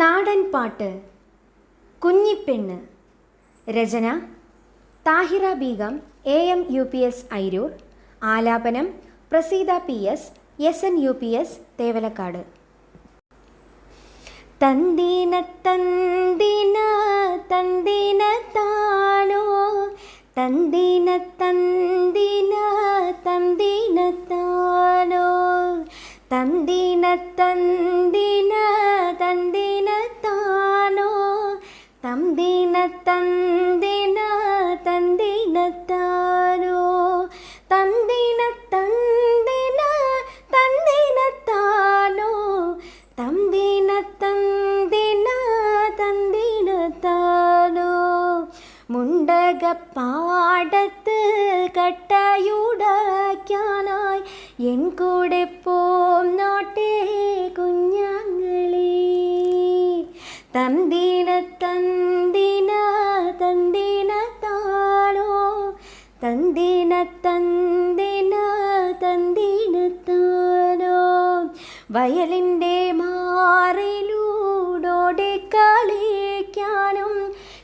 നാടൻ പാട്ട്. കുഞ്ഞിപ്പെണ്ണ്. രചന Thahira Beegum A M U P S Airoor ആലാപനം Praseetha P S S N U P S Thevalakkad. തന്ദീന തന്ദിന തന്ദിന താണോ തന്ദിന തന്ദിന തന്ദിന താനോ തന്ദിന തന്ദിന തന്ദിന താനോ തന്ദിന തന്ദിന മുണ്ടകപ്പാടത്ത് കട്ടയുടയ്ക്കാനായി എൻ കൂടെ പോം നോട്ടേ കുഞ്ഞാങ്ങളെ. തന്തിന തന്തിന തന്തിന താളോ. തന്തിന തന്തിന തന്തിന താളോ. വയലിന്റെ മാറിലൂടോടെ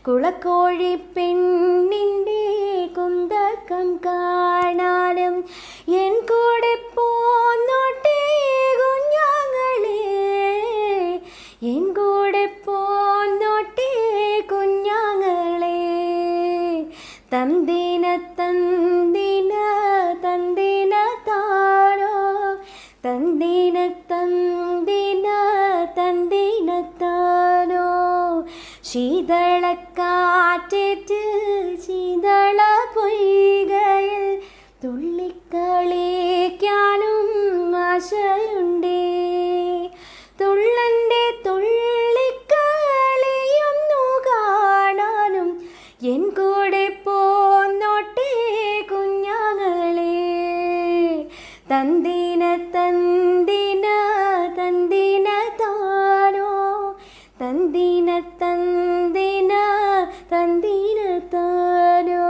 കുളക്കോഴി പെണ്ണിന്റെ കുന്തക്കം കാണാനും എൻ കൂടെ പോന്നോട്ടേ കുഞ്ഞാങ്ങളെ. എൻ കൂടെ പോന്നോട്ടേ കുഞ്ഞാങ്ങളെ. തന്തിന തന്തിന തന്തിന താരോ. തന്തിന തന്തിന തന്തിന താരോ. ശീതളക്കാറ്റേറ്റ് തന്തിന തന്തിന തന്തിന താനോ? തന്തിന തന്തിന തന്തിന താനോ?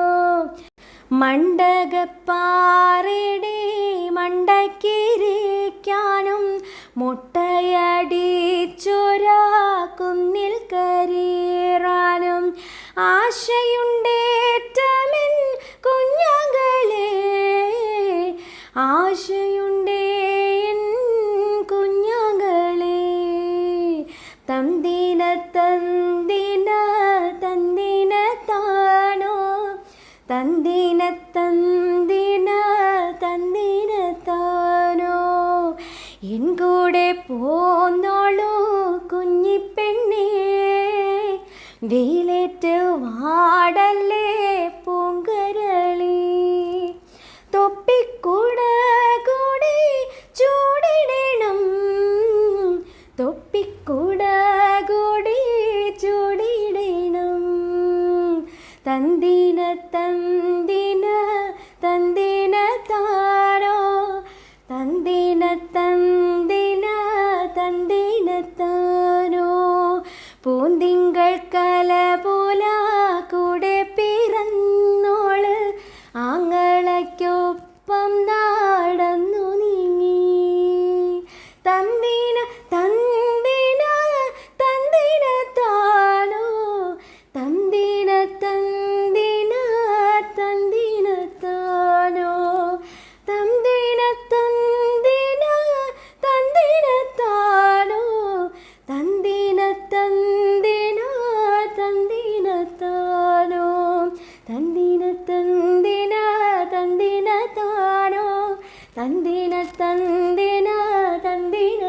മണ്ടകപ്പാറയുടെ മണ്ടക്കിരിക്കാനും മുട്ടയടിച്ചൊരാ കുന്നിൽ കരേറാനും ആശയുണ്ടേറ്റമെൻ ആശയുണ്ടേൻ കുഞ്ഞുങ്ങളെ. തന്തിന തന്തിന തന്തിന താണോ? തന്തിന തന്തിന തന്തിന താനോ എൻ കൂടെ പോന്നോളൂ കുഞ്ഞിപ്പെണ്ണേ വെയിലേറ്റ് വാടല്ലേ പൂങ്കരളി? തൊപ്പിക്കൂട കൂടി ചൂടിടണം. തൊപ്പിക്കൂട കൂടി ചൂടിടണം. തന്തിന തന്തിന തന്തിന താരോ തന്തിന തന്തിന തന്തിന